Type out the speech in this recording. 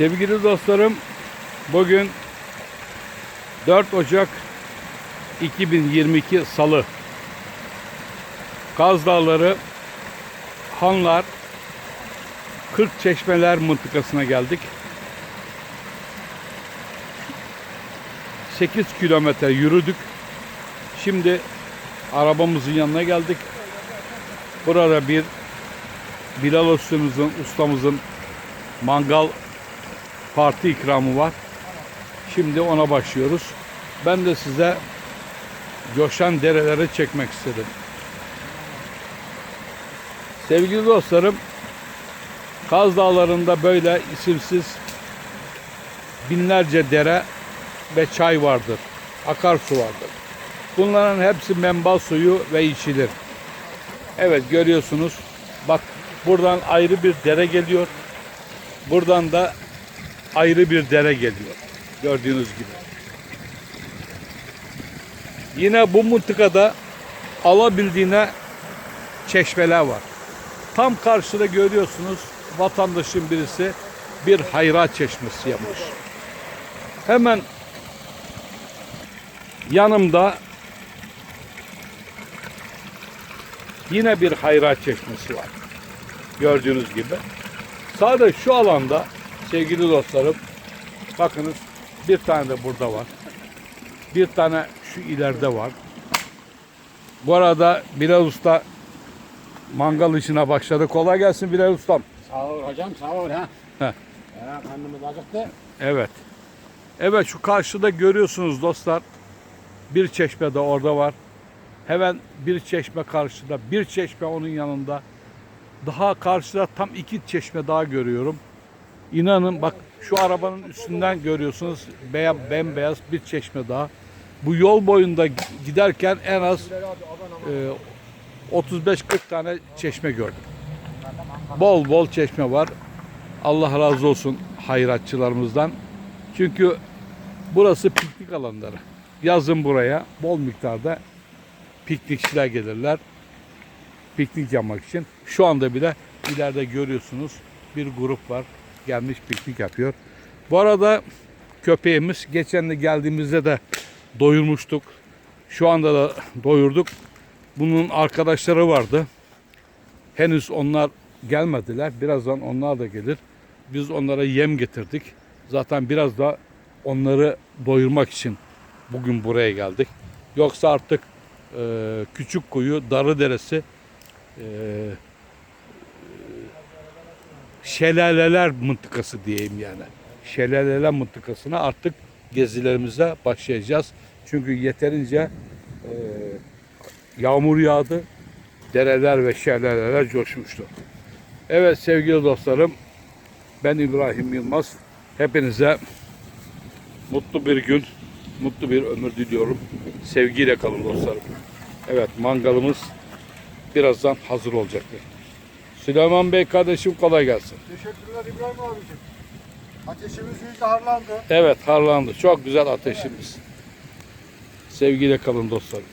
Sevgili dostlarım, bugün 4 Ocak 2022 Salı. Kaz Dağları, Hanlar, 40 Çeşmeler mıntıkasına geldik. 8 kilometre yürüdük. Şimdi arabamızın yanına geldik. Burada bir Bilal ustamızın, ustamızın mangal parti ikramı var. Şimdi ona başlıyoruz. Ben de size coşan dereleri çekmek istedim. Sevgili dostlarım, Kaz Dağları'nda böyle isimsiz binlerce dere ve çay vardır. Akarsu vardır. Bunların hepsi menba suyu ve içilir. Evet görüyorsunuz. Bak buradan ayrı bir dere geliyor. Buradan da ayrı bir dere geliyor. Gördüğünüz gibi. Yine bu mıntıkada alabildiğine çeşmeler var. Tam karşıda görüyorsunuz vatandaşın birisi bir hayrat çeşmesi yapmış. Hemen yanımda yine bir hayrat çeşmesi var. Gördüğünüz gibi. Sadece şu alanda sevgili dostlarım bakınız bir tane de burada var. Bir tane şu ileride var. Bu arada Bilal Usta mangal işine başladı. Kolay gelsin Bilal Ustam. Sağ ol hocam sağ ol ha. Heh. Ya, karnımız acıktı. Evet. Evet şu karşıda görüyorsunuz dostlar. Bir çeşme de orada var. Hemen bir çeşme karşıda, bir çeşme onun yanında. Daha karşıda tam iki çeşme daha görüyorum. İnanın bak şu arabanın üstünden görüyorsunuz beyaz, bembeyaz bir çeşme daha. Bu yol boyunda giderken en az e, 35-40 tane çeşme gördüm. Bol bol çeşme var. Allah razı olsun hayratçılarımızdan. Çünkü burası piknik alanları. Yazın buraya bol miktarda piknikçiler gelirler. Piknik yapmak için. Şu anda bile ileride görüyorsunuz bir grup var. Gelmiş piknik yapıyor. Bu arada köpeğimiz geçen de geldiğimizde de doyurmuştuk. Şu anda da doyurduk. Bunun arkadaşları vardı. Henüz onlar gelmediler. Birazdan onlar da gelir. Biz onlara yem getirdik. Zaten biraz da onları doyurmak için bugün buraya geldik. Yoksa artık e, küçük kuyu, darı deresi e, şelaleler mıntıkası diyeyim yani. Şelaleler mıntıkasına artık gezilerimize başlayacağız. Çünkü yeterince e, yağmur yağdı. Dereler ve şelaleler coşmuştu. Evet sevgili dostlarım ben İbrahim Yılmaz. Hepinize mutlu bir gün, mutlu bir ömür diliyorum. Sevgiyle kalın dostlarım. Evet mangalımız birazdan hazır olacaktır. Süleyman Bey kardeşim kolay gelsin. Teşekkürler İbrahim abicim. Ateşimiz iyice harlandı. Evet harlandı. Çok güzel ateşimiz. Sevgiyle kalın dostlarım.